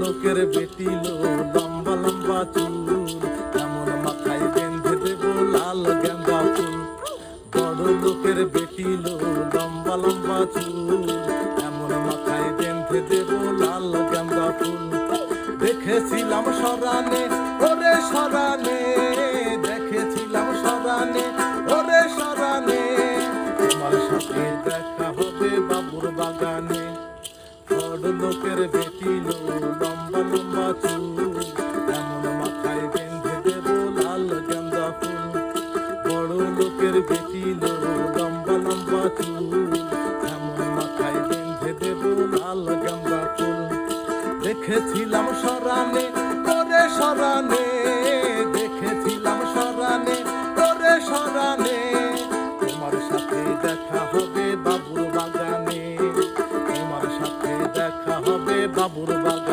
লোকের বেটিল লম্বা লম্বা চুল, এমন মাথায় বেঁধে দেব লাল গেন্দা ফুল। বড় লোকের বেটিল লম্বা লম্বা চুল, এমন মাথায় বেঁধে দেব লাল গেন্দা ফুল। দেখেছিলাম সরানে, ওরে সরানে, দেখেছিলাম সরানে, ওরে সরানে। তোমার সাথে দেখা হবে বাবুর বাগানে। বড় লোকের বেটিল লম্বা লম্বা চুল, এমন মাথায় বেঁধে দেব লাল গেন্দা ফুল। বড় লোকের বেটিল লম্বা লম্বা চুল, এমন মাথায় বেঁধে দেব লাল গেন্দা ফুল। দেখেছিলাম সরানে করে সরানে দেখেছিলাম সরানে করে সরানে তোমার সাথে দেখা হবে বাবুর বাগানে। বাবুর বাগানে